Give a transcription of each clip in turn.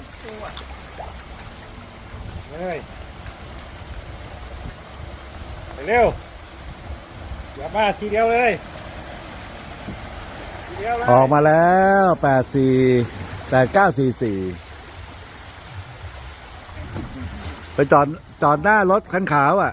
ดตัวเฮ้ยเร็วอย่ามาทีเดียวเลยทีเดียวเลยออกมาแล้วแปดสี่แปดเก้าสี่สี่ไปจอดจอดหน้ารถคันขาวอะ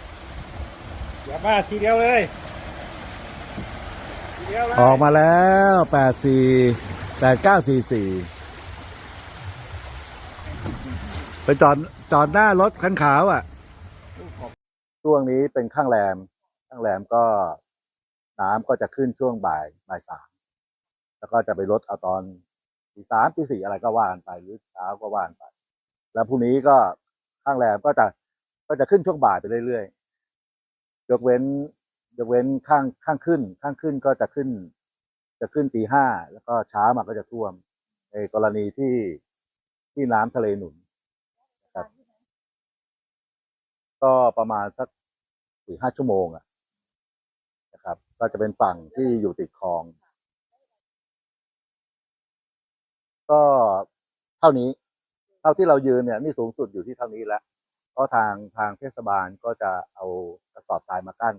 อย่ามาทีเดียวเลยทีเดียวเลยออกมาแล้วแปดสี่แปดเก้าสี่สี่ไปจอดจอดหน้ารถคันขาวอะ ช่วงนี้เป็นข้างแรม ข้างแรมก็น้ำก็จะขึ้นช่วงบ่ายบ่ายสามแล้วก็จะไปลดเอาตอนตีสามตีสี่อะไรก็ว่ากันไปหรือเช้าก็ว่ากันไป แล้วพรุ่งนี้ก็ข้างแรมก็จะก็จะขึ้นช่วงบ่ายไปเรื่อยๆ ยกเว้นยกเว้นข้างข้างขึ้น ข้างขึ้นก็จะขึ้น จะขึ้นตีห้าแล้วก็เช้ามาก็จะท่วม ในกรณีที่ที่น้ำทะเลหนุนนะครับ ก็ประมาณสักสี่ห้าชั่วโมงอะนะครับ ก็จะเป็นฝั่งที่อยู่ติดคลอง ก็เท่านี้ เท่าที่เรายืนเนี่ย นี่สูงสุดอยู่ที่เท่านี้แล้ว ราะทางทางเทศบาลก็จะเอากระสอบทรายมากั้น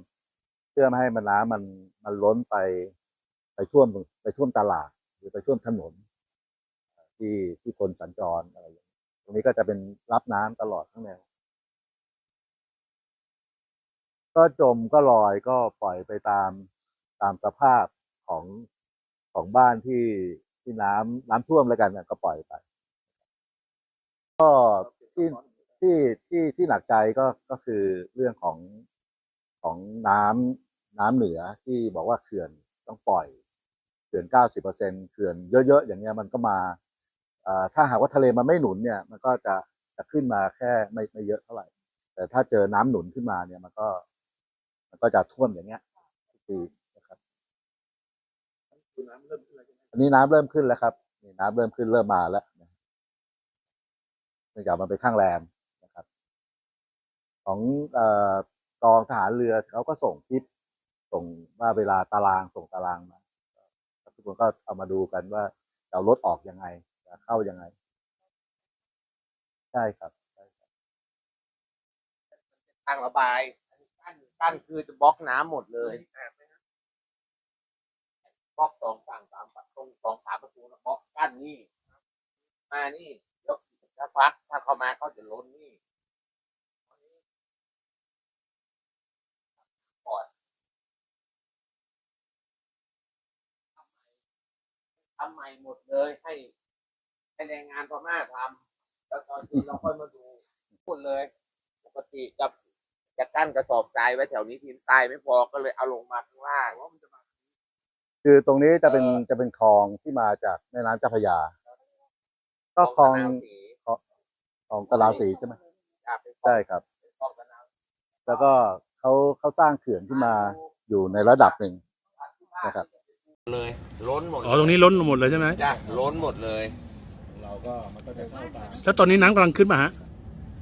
เพื่อไม่ให้มันน้ำมันมันล้นไปไปท่วมไปท่วมตลาด หรือไปท่วมถนน ที่ที่คนสัญจรอะไรอย่างนี้ตรงนี้ก็จะเป็นรับน้ำตลอดทั้งแนวก็จมก็ลอยก็ปล่อยไปตามตามสภาพของของบ้านที่ที่น้ำน้ำท่วมแล้วกันก็ปล่อยไป ก็ที่ ที่ที่ที่หนักใจก็ก็คือเรื่องของของน้ำน้ำเหนือที่บอกว่าเขื่อนต้องปล่อยเขื่อนเก้าสิบเปอร์เซ็นเขื่อนเยอะๆอย่างเงี้ยมันก็มาอ่อถ้าหากว่าทะเลมันไม่หนุนเนี่ย มันก็จะจะขึ้นมาแค่ไม่ไม่เยอะเท่าไหร่ แต่ถ้าเจอน้ำหนุนขึ้นมาเนี่ยมันก็ มันก็จะท่วมอย่างเงี้ยทุกปีนะครับอันนี้น้ำเริ่มขึ้นแล้วครับนี่น้ำเริ่มขึ้นเริ่มมาแล้วเนื่องจากมันเป็นข้างแรม ของอกองทหารเรือเขาก็ส่งคลิปส่งว่าเวลาตารางส่งตารางมาทุกคนก็เอามาดูกันว่าจะเอารถออกยังไงจะเข้ายังไงใช่ครับใช่ครับทางระบายกั้นกั้นคือจะบล็อกน้ำหมดเลยบล็อกสองฝั่งสามประตูสองสามประตูนะบล็อกกั้นนี่ มานี่ยกถ้าพักถ้าเขามาเขาจะล้นนี่ปอด ทำใหม่หมดเลยให้ให้แรงงานพม่าทำแล้วตอนที่เราค่อยมาดูพูดเลย ปกติจะจะกั้นกระสอบทรายไว้แถวนี้ทีมทรายไม่พอก็เลยเอาลงมาข้างล่างว่ามันจะมา คือตรงนี้จะเป็นเอ่อจะเป็นคลองที่มาจากแม่น้ำเจ้าพระยา ก็คลองตะนาวสีคลองตะลาวสีใช่ไหมครับเป็นคลองใช่ครับเป็นคลองตะนาวแล้วก็เขาเขาสร้างเขื่อนขึ้นมาอยู่ในระดับหนึ่งนะครับ เลยล้นหมดอ๋อตรงนี้ล้นหมดเลยใช่ไหมจ้ะล้นหมดเลย เราก็มันก็จะเข้าตามแล้วตอนนี้น้ำกำลังขึ้นมาฮะ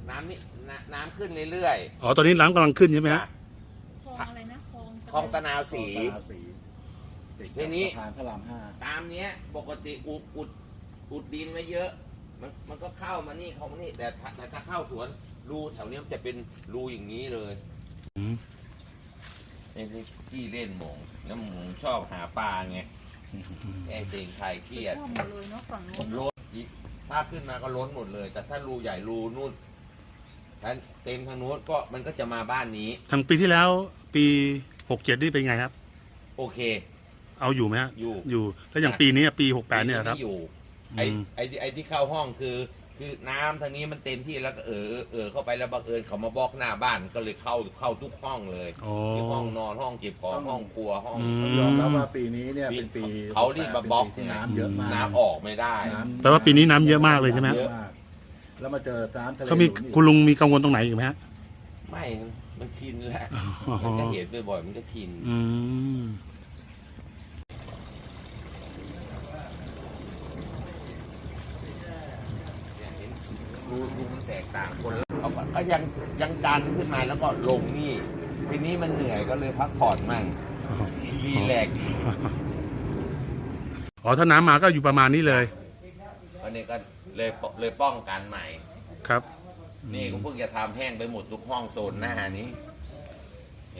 น้ำนี่น้ำน้ำขึ้นเรื่อยอ๋อตอนนี้น้ำกำลังขึ้นใช่ไหมๆฮะจ้ะคลองอะไรนะคลองคลองตะนาวสี ตาสีติดทีนี้ สะพานพระรามห้าตามเนี้ยปกติอุดอุดอุดดินไว้เยอะ มันมันก็เข้ามานี่เข้ามานี่แต่ถ้าแต่ถ้าเข้าสวนรูแถวเนี้ยมันจะเป็นรูอย่างนี้เลยอืม ไอ้ที่ที่เล่นหมงน้ำหมงชอบหาปลาไงไอ้เด็กใครเครียดท่วมหมดเลยเนาะฝั่งโน้นล้นอีกถ้าขึ้นมาก็ล้นหมดเลย แต่ถ้ารูใหญ่รูนู่นถ้าเต็มทางนู้นก็มันก็จะมาบ้านนี้ ทางปีที่แล้วปีหกเจ็ดนี่เป็นไงครับ โอเค เอาอยู่ไหมฮะอยู่ อยู่แล้วอย่างปีนี้อะปีหกแปดเนี่ยครับ ไม่อยู่ไอ้อืม ไอ้ที่ไอ้ที่เข้าห้องคือ คือน้ำทางนี้มันเต็มที่แล้วก็เออเออเออเข้าไปแล้วบังเอิญเขามาบล็อกหน้าบ้านก็เลยเข้าเข้าทุกห้องเลยอ๋อที่ห้องนอนห้องเก็บของห้องครัวห้องอืมยอมรับว่าปีนี้เนี่ยเป็นปีเขาที่มาบล็อก เป็นปีที่น้ำเยอะมากน้ำออกไม่ได้แปลว่าปีนี้น้ำเยอะมากเลยใช่ไหม เยอะมากแล้วมาเจอน้ำทะเลเขามีหนุนอีกคุณลุงมีกังวลตรงไหนอีกไหมฮะ ไม่มันชินแล้วอ๋อ มันจะเห็นบ่อยๆมันก็ชิน อืม เนี่ยเห็น รูรูมันแตกต่างคนแล้วเขาก็ก็ยังยังดันขึ้นมาแล้วก็ลงนี่ ทีนี้มันเหนื่อยก็เลยพักผ่อนมั่งรีแลกซ์อ๋อถ้าน้ำมาก็อยู่ประมาณนี้เลย อันนี้ก็เลยปเลยป้องกันใหม่ ครับนี่ก็เพิ่งจะทำแห้งไปหมดทุกห้องโซนหน้านี้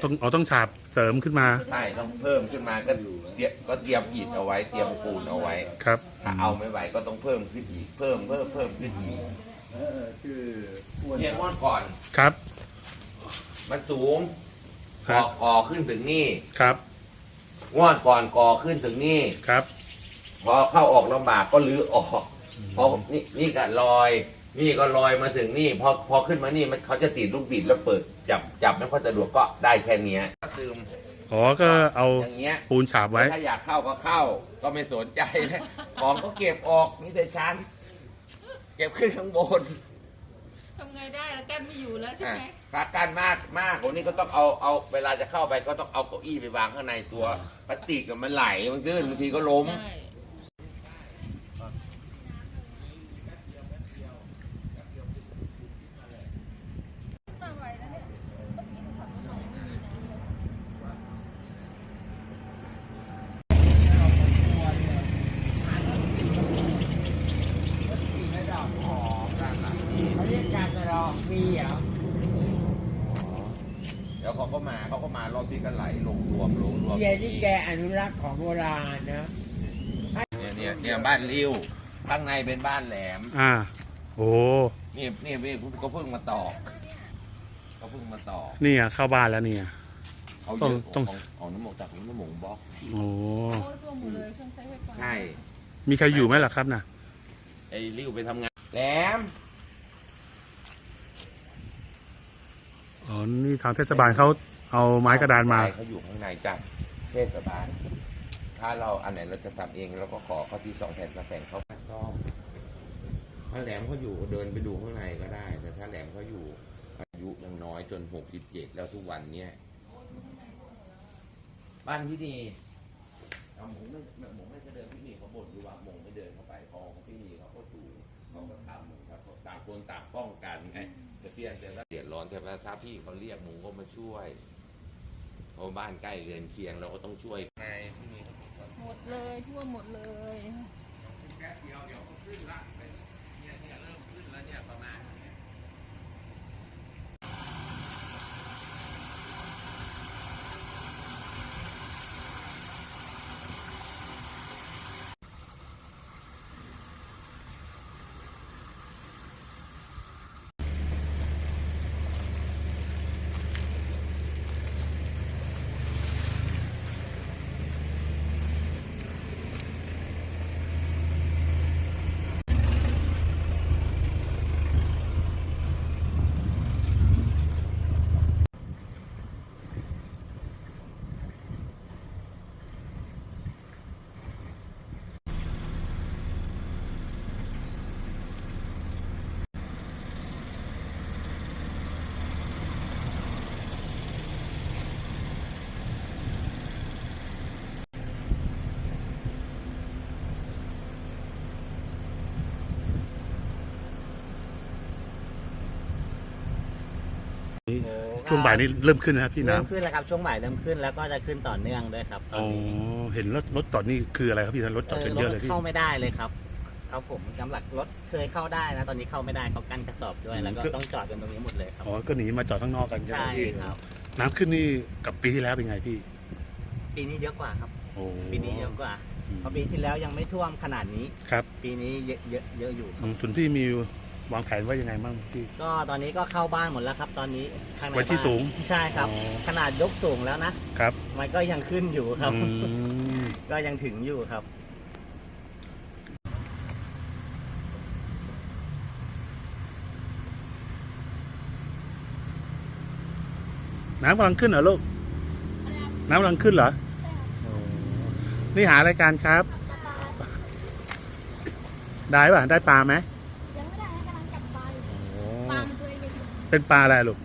ต้องอ๋อต้องฉาบเสริมขึ้นมาใช่ต้องเพิ่มขึ้นมาก็เตรียมก็เตรียมอิฐเอาไว้เตรียมปูนเอาไว้ ครับ ถ้าเอาไม่ไหวก็ต้องเพิ่มขึ้นอีก เพิ่มเพิ่มเพิ่มขึ้นอีก เออคืออ้วนเนี่ยงวดก่อน ครับ มันสูงคก่รัอบก่อขึ้นถึงนี่ครับ งวดก่อนก่อขึ้นถึงนี่ ครับ พอเข้าออกลำบากก็ลื้อออกพอนี่นี่ก็ลอย นี่ก็ลอยมาถึงนี่ พอพอขึ้นมานี่มันเขาจะติดลูกบิดแล้วเปิดจับจับไม่ค่อยสะดวกก็ได้แค่เนี้ยซึมอ๋อ ก็เอาอย่างเงี้ย ปูนฉาบไว้ ถ้าอยากเข้าก็เข้าก็ไม่สนใจนะของก็เก็บออกนี่แต่ชั้นเก็บขึ้นข้างบนทำไงได้แล้วกันไม่อยู่แล้วใช่อะไหมพากันมากมากกว่านี้ก็ต้องเอาเอาเวลาจะเข้าไปก็ต้องเอาเก้าอี้ไปวางข้างในตัวพลาสติกกับมันไหลมันลื่นบางทีก็ล้ม ใช่ เขาเรียกการตลอด มีเหรอเดี๋ยวเขาก็มาเขาก็มารอบที่ก็ไหลลงรวมลงรวมเฮียที่แกอนุรักษ์ของโบราณนะเนี่ยเนี่ยเนี่ยบ้านริ้วข้างในเป็นบ้านแหลมอ่า โอ้ นี่นี่นี่ก็เพิ่งมาตอกก็เพิ่งมาตอกนี่อะเข้าบ้านแล้วเนี่ย เขาเยต้องอะต้อง ของของน้ำหมกจากของน้ำหมกบล็อกโอ้โอ้ยตัวหมดเลยเครื่องใช้ไฟฟ้าใช่ มีใครอยู่ไหมล่ะครับน่ะไอ้ริ้วไปทำงานแหลม อ๋อ นี่ทางเทศบาลเขาเอาไม้กระดานมา เขาอยู่ข้างในจ้ะเทศบาล ถ้าเราอันไหนเราจะทำเองเราก็ขอเขาที่สองแผ่นสามแผ่นเขามาซ่อมถ้าแหลมเขาอยู่เดินไปดูข้างในก็ได้ แต่ถ้าแหลมเขาอยู่ อายุยังน้อยจนหกสิบเจ็ดแล้วทุกวันเนี้ยบ้านที่นี่เอาหมงไม่หมงไม่จะเดินที่นี่เขาบ่นอยู่ว่าหมงไม่เดินเข้าไปพอที่นี่เขาก็ดูเขาก็ทำครับต่างคนต่างป้องกันไงแต่เพียงแต่ละเดื อดร้อนแต่ว่าถ้าพี่เขาเรียกหมงก็มาช่วยเพราะบ้านใกล้เรือนเคียงเราก็ต้องช่วยในที่นี่หมดเลยทั่วหมดเลยแป๊บเดียวเดี๋ยวก็ขึ้นละเป็นเนี่ยเนี่ยเริ่มขึ้นแล้วเนี่ยประมาณเนี้ย ช่วงบ่ายนี้เริ่มขึ้นนะครับพี่เริ่มน้ำขึ้นแล้วครับช่วงบ่ายเริ่มขึ้นแล้วก็จะขึ้นต่อเนื่องด้วยครับตออ๋นอนี้เห็นรถรถจอดนี่คืออะไรครับพี่รถจอดกันเยอะเลยรถพี่เข้าไม่ได้เลยครับครับผมกำลังรถเคยเข้าได้นะ ตอนนี้เข้าไม่ได้เขากั้นกระสอบด้วยแล้วก็ต้องจอดกันตรงนี้หมดเลยครับ อ๋อก็หนีมาจอดข้างนอกกันใช่ไหมใช่พี่ครับ น้ำขึ้นนี่กับปีที่แล้วเป็นไงพี่ปีนี้เยอะกว่าครับ โอ้ปีนี้เยอะกว่าเพราะปีที่แล้วยังไม่ท่วมขนาดนี้ ครับปีนี้เยอะเยอะเยอะอยู่คอืรับมส่วนพี่มี วางแผนว่ายังไงบ้างพี่ ก็ตอนนี้ก็เข้าบ้านหมดแล้วครับ ตอนนี้ข้างในไว้ที่บ้านสูงใช่ครับขนาดยกสูงแล้วนะ ครับมันก็ยังขึ้นอยู่ครับก็ยังถึงอยู่ครับ น้ำกำลังขึ้นเหรอลูก น้ำกำลังขึ้นเหรอนี่หารายการครับ ได้ป่ะ ได้ปลาไหม เป็นปลาอะไรลูก